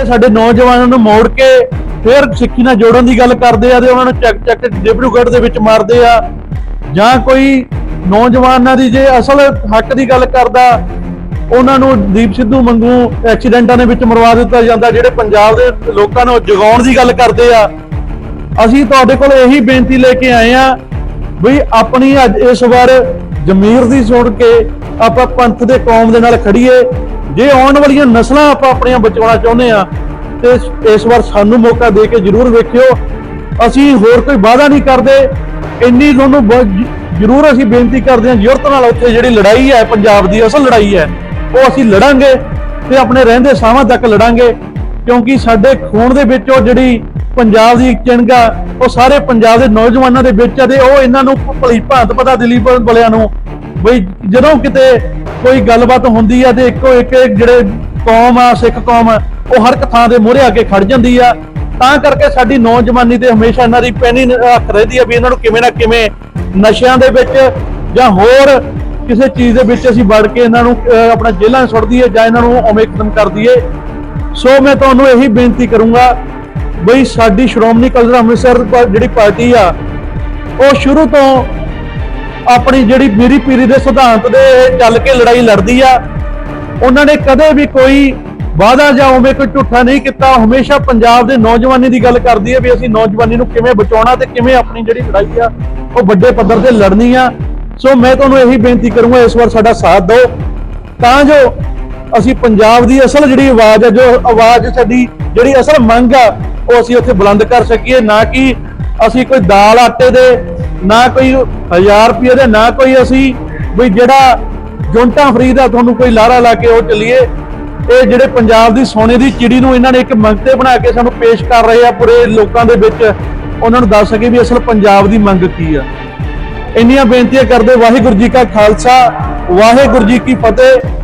ਇਹ ਸਾਡੇ ਨੌਜਵਾਨਾਂ ਨੂੰ ਮੋੜ ਕੇ ਫਿਰ ਸਿੱਖੀ ਨਾਲ ਜੋੜਨ ਦੀ ਗੱਲ ਕਰਦੇ ਆ ਤੇ ਉਹਨਾਂ ਨੂੰ ਚੱਕ ਚੱਕ ਡਿਬਰੂਗੜ੍ਹ ਦੇ ਵਿੱਚ ਮਾਰਦੇ ਆ। ਜਾਂ ਕੋਈ ਨੌਜਵਾਨਾਂ ਦੀ ਜੇ ਅਸਲ ਹੱਕ ਦੀ ਗੱਲ ਕਰਦਾ, ਉਹਨਾਂ ਨੂੰ ਦੀਪ ਸਿੱਧੂ ਵਾਂਗੂ ਐਕਸੀਡੈਂਟਾਂ ਦੇ ਵਿੱਚ ਮਰਵਾ ਦਿੱਤਾ ਜਾਂਦਾ, ਜਿਹੜੇ ਪੰਜਾਬ ਦੇ ਲੋਕਾਂ ਨੂੰ ਜਗਾਉਣ ਦੀ ਗੱਲ ਕਰਦੇ ਆ। ਅਸੀਂ ਤੁਹਾਡੇ ਕੋਲ ਇਹੀ ਬੇਨਤੀ ਲੈ ਕੇ ਆਏ ਆ ਵੀ ਆਪਣੀ ਅੱਜ ਇਸ ਵਾਰ ਜ਼ਮੀਰ ਦੀ ਸੁਣ ਕੇ ਆਪਾਂ ਪੰਥ ਦੇ ਕੌਮ ਦੇ ਨਾਲ ਖੜੀਏ। ਜੇ ਆਉਣ ਵਾਲੀਆਂ ਨਸਲਾਂ ਆਪਾਂ ਆਪਣੀਆਂ ਬਚਾਉਣਾ ਚਾਹੁੰਦੇ ਆ ਤੇ ਇਸ- ਵਾਰ ਸਾਨੂੰ ਮੌਕਾ ਦੇ ਕੇ ਜਰੂਰ ਵੇਖਿਓ। ਅਸੀਂ ਹੋਰ ਕੋਈ ਵਾਅਦਾ ਨਹੀਂ ਕਰਦੇ। ਇੰਨੀ ਤੁਹਾਨੂੰ ਬ- ਜ਼ਰੂਰ ਅਸੀਂ ਬੇਨਤੀ ਕਰਦੇ ਹਾਂ, ਜ਼ਰੂਰਤ ਨਾਲ ਉੱਥੇ ਜਿਹੜੀ ਲੜਾਈ ਹੈ, ਪੰਜਾਬ ਦੀ ਅਸਲ ਲੜਾਈ ਹੈ, ਉਹ ਅਸੀਂ ਲੜਾਂਗੇ ਤੇ ਆਪਣੇ ਰਹਿੰਦੇ ਸਾਹਾਂ ਤੱਕ ਲੜਾਂਗੇ। ਕਿਉਂਕਿ ਸਾਡੇ ਖੂਨ ਦੇ ਵਿੱਚ ਉਹ ਜਿਹੜੀ ਪੰਜਾਬ ਦੀ ਚਿੰਗਾ ਉਹ ਸਾਰੇ ਪੰਜਾਬ ਦੇ ਨੌਜਵਾਨਾਂ ਦੇ ਵਿੱਚ ਆ ਤੇ ਉਹ ਇਹਨਾਂ ਨੂੰ ਭਲੀ ਭਾਂਤ ਪਤਾ, ਦਿੱਲੀ ਵਾਲਿਆਂ ਨੂੰ ਬਈ ਜਦੋਂ ਕਿਤੇ ਕੋਈ ਗੱਲਬਾਤ ਹੁੰਦੀ ਆ ਤੇ ਇੱਕੋ ਇੱਕ ਜਿਹੜੇ ਕੌਮ ਆ ਸਿੱਖ ਕੌਮ ਆ, ਉਹ ਹਰ ਇੱਕ ਥਾਂ ਦੇ ਮੂਹਰੇ ਆ ਕੇ ਖੜ ਜਾਂਦੀ ਆ ਤਾਂ ਕਰਕੇ ਸਾਡੀ ਨੌਜਵਾਨੀ ਤੇ ਹਮੇਸ਼ਾ ਇਹਨਾਂ ਦੀ ਪੈਣੀ ਹੱਥ ਰਹਿੰਦੀ ਆ ਵੀ ਇਹਨਾਂ ਨੂੰ ਕਿਵੇਂ ਨਾ ਕਿਵੇਂ ਨਸ਼ਿਆਂ ਦੇ ਵਿੱਚ ਜਾਂ ਹੋਰ ਕਿਸੇ ਚੀਜ਼ ਦੇ ਵਿੱਚ ਅਸੀਂ ਵੜ ਕੇ ਇਹਨਾਂ ਨੂੰ ਆਪਣਾ ਜੇਲ੍ਹਾਂ 'ਚ ਸੁੱਟ ਦਈਏ ਜਾਂ ਇਹਨਾਂ ਨੂੰ ਉਵੇਂ ਖਤਮ ਕਰ ਦਈਏ। ਸੋ ਮੈਂ ਤੁਹਾਨੂੰ ਇਹੀ ਬੇਨਤੀ ਕਰੂੰਗਾ ਬਈ ਸਾਡੀ ਸ਼੍ਰੋਮਣੀ ਕਲਰ ਅੰਮ੍ਰਿਤਸਰ ਜਿਹੜੀ ਪਾਰਟੀ ਆ ਉਹ ਸ਼ੁਰੂ ਤੋਂ ਆਪਣੀ ਜਿਹੜੀ ਮੀਰੀ ਪੀਰੀ ਦੇ ਸਿਧਾਂਤ ਦੇ ਚੱਲ ਕੇ ਲੜਾਈ ਲੜਦੀ ਆ, ਉਹਨਾਂ ਨੇ ਕਦੇ ਵੀ ਕੋਈ ਵਾਅਦਾ ਜਾਂ ਉਵੇਂ ਕੋਈ ਝੂਠਾ ਨਹੀਂ ਕੀਤਾ, ਹਮੇਸ਼ਾ ਪੰਜਾਬ ਦੇ ਨੌਜਵਾਨੀ ਦੀ ਗੱਲ ਕਰਦੀ ਹੈ ਵੀ ਅਸੀਂ ਨੌਜਵਾਨੀ ਨੂੰ ਕਿਵੇਂ ਬਚਾਉਣਾ ਤੇ ਕਿਵੇਂ ਆਪਣੀ ਜਿਹੜੀ ਲੜਾਈ ਆ, ਉਹ ਵੱਡੇ ਪੱਧਰ ਤੇ ਲੜਨੀ ਆ। ਸੋ ਮੈਂ ਤੁਹਾਨੂੰ ਇਹੀ ਬੇਨਤੀ ਕਰੂੰਗਾ, ਇਸ ਵਾਰ ਸਾਡਾ ਸਾਥ ਦਿਓ। ਤਾਂ ਜੋ ਅਸੀਂ ਪੰਜਾਬ ਦੀ ਅਸਲ ਜਿਹੜੀ ਆਵਾਜ਼ ਹੈ ਜੋ ਆਵਾਜ਼ ਸਾਡੀ ਜਿਹੜੀ ਅਸਲ ਮੰਗ ਆ, ਉਹ ਅਸੀਂ ਉੱਥੇ ਬੁਲੰਦ ਕਰ ਸਕੀਏ, ਨਾ ਕਿ ਅਸੀਂ ਕੋਈ ਦਾਲ ਆਟੇ ਦੇ, ਨਾ ਕੋਈ 1000 ਰੁਪਏ ਦੇ, ਨਾ ਕੋਈ ਅਸੀਂ ਵੀ ਜਿਹੜਾ ਜੁੰਟਾਂ ਫਰੀ ਦਾ ਤੁਹਾਨੂੰ ਕੋਈ ਲਾਰਾ ਲਾ ਕੇ ਉਹ ਚੱਲੀਏ। ਇਹ ਜਿਹੜੇ ਪੰਜਾਬ ਦੀ ਸੋਨੇ ਦੀ ਚਿੜੀ ਨੂੰ ਇਹਨਾਂ ਨੇ ਇੱਕ ਮੰਗਤੇ ਬਣਾ ਕੇ ਸਾਨੂੰ ਪੇਸ਼ ਕਰ ਰਹੇ ਆ ਪੂਰੇ ਲੋਕਾਂ ਦੇ ਵਿੱਚ, ਉਹਨਾਂ ਨੂੰ ਦੱਸ ਸਕੇ ਵੀ ਅਸਲ ਪੰਜਾਬ ਦੀ ਮੰਗ ਕੀ ਆ। ਇੰਨੀਆਂ ਬੇਨਤੀਆਂ ਕਰਦੇ ਵਾਹਿਗੁਰੂ ਜੀ ਕਾ ਖਾਲਸਾ, ਵਾਹਿਗੁਰੂ ਜੀ ਕੀ ਫਤਿਹ।